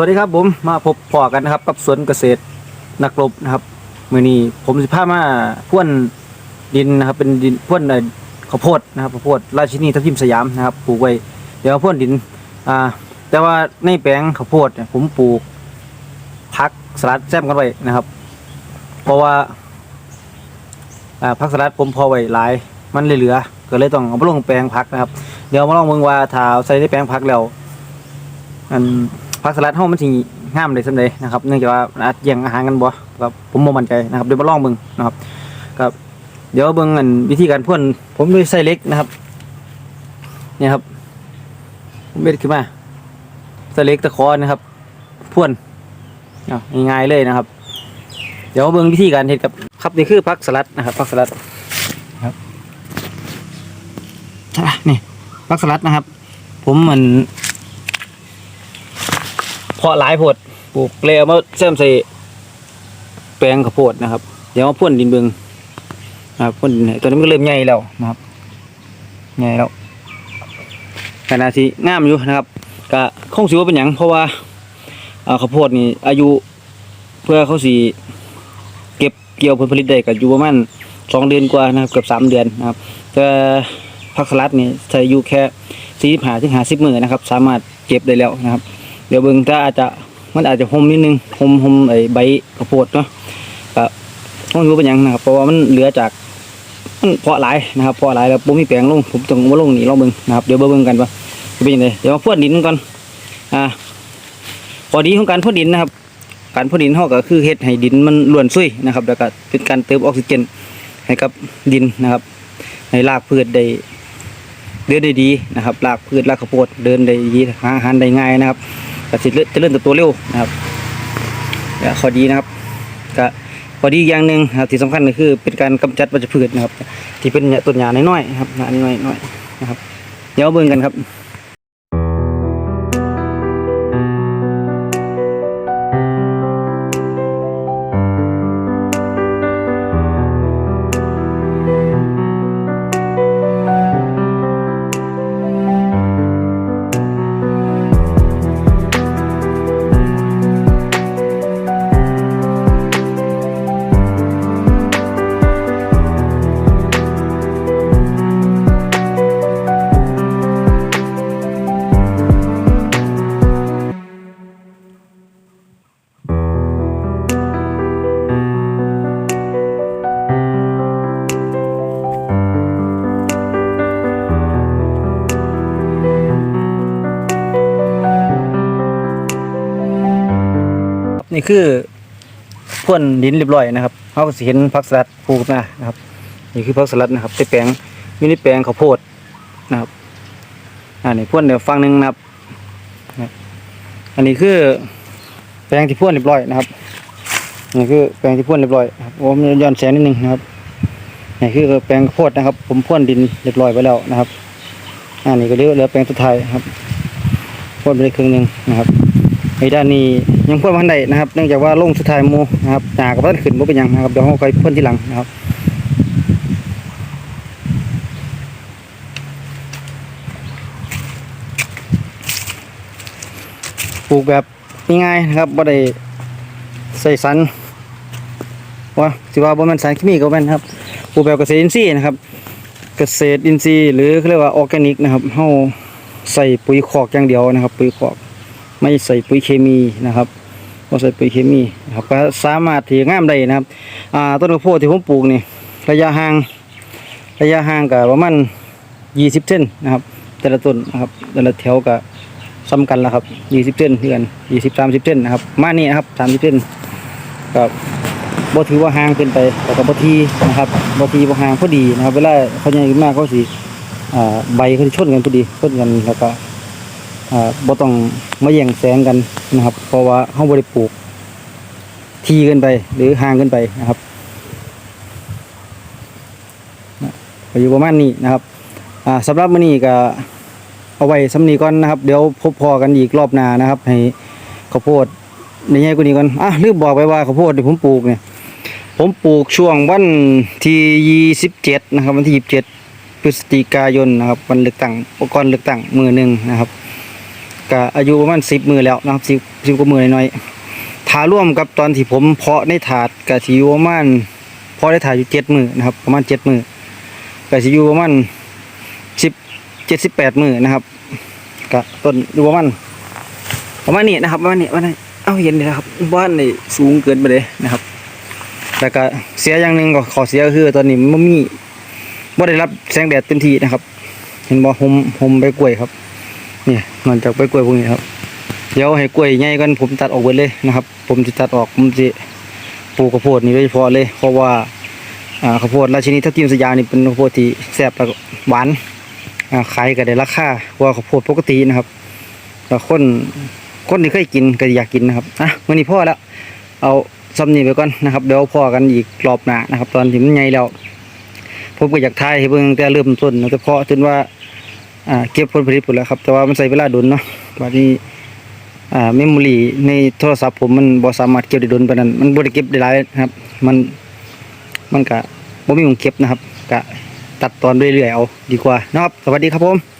วัสดีครับผมมาพบพอกันนะครับ กับสวนเกษตรนักรบนะครับมื่อนี้ผมสิพามาพ่วนดินนะครับ เป็นดินพ่วนข้าวโพดนะครับข้าวโพดราชินีทับทิมสยามนะครับปลูกไว้เดี๋ยวพ่วนดินอ่าแต่ว่าในแปลงข้าวโพดเนี่ยผมปลูกพักสลัดแซมกันไว้นะครับ เพราะว่าอ่าพักสลัดผมพอไว้หลายมันเลยเหลือ ก็เลยต้องเอามาลงแปลงพักนะครับ เดี๋ยวมาลองเบิ่งว่าถ้าเอาใส่ในแปลงพักแล้วอัน ผักสลัดเฮามันสิงามได้ซั่นใดนะครับเนื่องจากว่าอาจแย่งอาหารกันบ่ครับผมบ่มั่นใจนะครับเดี๋ยวมาลองเบิ่งนะครับครับ เดี๋ยวเบิ่งอันวิธีการพ่นผมด้วยไส้เล็กนะครับเนี่ยครับผมเบ็ดขึ้นมาไส้เล็กตะขอนะครับพ่นเอาง่ายๆเลยนะครับ เดี๋ยวเบิ่งวิธีการเฮ็ดกับครับนี่คือผักสลัดนะครับผักสลัดครับนี่ผักสลัดนะครับ ผมเหมัน เพาะหลายโพดปลูกเปลวมาเสริมใส่แปลงข้าวโพดนะครับ เดี๋ยวมาพ่นดินเบิงนะครับพ่นดินตัวนี้มันก็เริ่มใหญ่แล้วนะครับใหญ่แล้วขณะที่งามอยู่นะครับก็คงสิว่าเป็นหยังเพราะว่าข้าวโพดนี่อายุเพื่อเขาสีเก็บเกี่ยวผลผลิตได้ก็อยู่ประมาณสองเดือนกว่านะครับเกือบสามเดือนนะครับแต่ผักสลัดนี่ใช้อยู่แค่สี่สิบห้าถึงห้าสิบมือนะครับ สามารถเก็บได้แล้วนะครับ เดี๋ยวเบิ่งถ้าอาจจะมันอาจจะหมนิดนึงหมหมไอ้ใบข้าวโพดเนาะก็ต้องรู้เป็นยังนะครับ เพราะว่ามันเหลือจากมันเพาะหลายนะครับเพาะหลายแล้วผมมีแปลงลงผมต้องมาลงนี่ลองเบิ่งนะครับเดี๋ยวเบิ่งกันว่าจะเป็นยังไงเดี๋ยวมาพ่นดินก่อนอ่าข้อดีของการพ่นดินนะครับ การพ่นดินเฮาก็คือเฮ็ดให้ดินมันล้วนซุยนะครับ แล้วก็เป็นการเติมออกซิเจนให้กับดินนะครับให้รากพืชได้เดินได้ดีนะครับรากพืชรากข้าวโพดเดินได้ดีหาอาหารได้ง่ายนะครับ ก็สิเจะเริ่มเติบโตเร็วนะครับและข้อดีนะครับก็ข้อดีอย่างหนึ่งครับที่สำคัญก็คือเป็นการกำจัดวัชพืชนะครับ ที่เป็นต้นหญ้าน้อยๆครับหญ้าน้อยๆนะครับ เดี๋ยวเบิ่งกันครับ นี่คือพ่นดินเรียบร้อยนะครับเขาก็สิเห็นผักสลัดปลูกมานะครับ นี่คือผักสลัดนะครับในแปลงมินิแปลงข้าวโพดนะครับอ่านี่พ่นเดี๋ยวฟังหนึ่งนะครับ อันนี้คือแปลงที่พ่นเรียบร้อยนะครับนี่คือแปลงที่พ่นเรียบร้อยนะครับโอ้มย้อนแสงนิดนึงนะครับนี่คือแปลงข้าวโพดนะครับ ผมพ่นดินเรียบร้อยไปแล้วนะครับอันนี้ก็เหลือแปลงสุดท้ายครับพ่นไปได้ครึ่งหนึ่งนะครับ ไอ้ด้านนี้ยังพ่นพันใดนะครับเนื่องจากว่าลงสุดท้ายมูนะครับหนากับพันขึ้นบ่เป็นยังนะครับเดี๋ยวเราค่อยพ่นที่หลังนะครับปลูกแบบง่ายๆนะครับบ่ได้ใส่สันว่าสิว่าบ่แม่นสารเคมีก็แม่นครับปลูกแบบเกษตรอินทรีย์นะครับ เกษตรอินทรีย์หรือเขาเรียกว่าออร์แกนิกนะครับเฮาใส่ปุ๋ยคอกอย่างเดียวนะครับ ปุ๋ยคอก ไม่ใส่ปุ๋ยเคมีนะครับบ่ใส่ปุ๋ยเคมีครับก็สามารถที่งามได้นะครับอ่าต้นข้าวโพดที่ผมปลูกนี่ระยะห่างระยะห่างก็ประมาณ20เซนนะครับ แต่ละต้นนะครับแต่ละแถวก็ซ้ำกันแล้วครับยี่สิบเส้นเพื่อนยี่สิบสามสิบเส้นนะครับมานี่นะครับสามสิบเส้นก็บ่ถือว่าห่างเกินไปแต่ก็บ่ทีนะครับบ่ทีบ่ห่างพอดีนะครับ เวลาเขาใหญ่ขึ้นมากเขาสิอ่าใบเขาสิชนกันพอดีชนกันแล้วก็ บ่ต้องมาแย่งแสงกันนะครับ เพราะว่าเฮาบ่ได้ปลูก ทีเกินไป หรือห่างเกินไปนะครับอยู่ประมาณนี้นะครับอ่าสำหรับมื้อนี้ก็เอาไว้สำนีก่อนนะครับ เดี๋ยวพบพอกันอีกรอบหน้านะครับ ให้ข้าวโพดในใหญ่กว่านี้ก่อนอะลืมบอกไปว่าข้าวโพดที่ผมปลูกเนี่ยผมปลูกช่วงวันที่ยี่สิบเจ็ดนะครับ วันที่ยี่สิบเจ็ดพฤศจิกายนนะครับ วันเลือกตั้งอุปกรณ์เลือกตั้งมือหนึ่งนะครับ ก็อายุประมาณ10มือแล้วนะครับ10 10กว่ามือหน่อยๆถาร่วมกับตอนที่ผมเพาะในถาดก็สิอยู่ประมาณเพาะในถาดอยู่7มือนะครับ ประมาณ7มือก็สิอยู่ประมาณ10 78มือนะครับก็ต้นอยู่ประมาณประมาณนี้นะครับประมาณนี้ประมาณนี้เอ้าเห็นเลยครับบ้านนี่สูงเกินไปเลยนะครับแล้วก็เสียอย่างหนึ่งก็ขอเสียก็คือตอนนี้มันมีบ่ได้รับแสงแดดเต็มที่นะครับ เห็นบ่ห่มห่มใบกล้วยครับ นี่ยนอนจากใบกล้วยพวกนี้ครับ เดี๋ยวให้กล้วยใหญ่กันผมตัดออกหมดเลยนะครับ ผมจะตัดออกผมจะปลูกข้าวโพดนี่โดยเฉพาะเลย เพราะว่าข้าวโพดราชินีทับทิมสยามนี่เป็นข้าวโพดที่แซ่บแล้วหวานขายก็ได้ราคากว่าข้าวโพดปกตินะครับแต่คนคนที่เคยกินก็อยากกินนะครับอะวันนี้พ่อแล้ว เอาซ้ำนี่ไปก่อนนะครับเดี๋ยวพ่อกันอีกรอบหน้านะครับ ตอนที่มันใหญ่แล้วผมก็อยากทายให้เบิ่งแต่เริ่มต้นนะแต่พอจนว่า อ่าเก็บผลผลิตหมดแล้วครับ แต่ว่ามันใช้เวลาดุนเนาะวันนี้อ่าเมมโมรีในโทรศัพท์ผมมันบ่สามารถเก็บได้ดุนปานนั้นมันบ่ได้เก็บได้หลายนะครับ มันมันกะบ่มีหมองเก็บนะครับกะตัดตอนเรื่อยๆเอาดีกว่านะครับ สวัสดีครับผม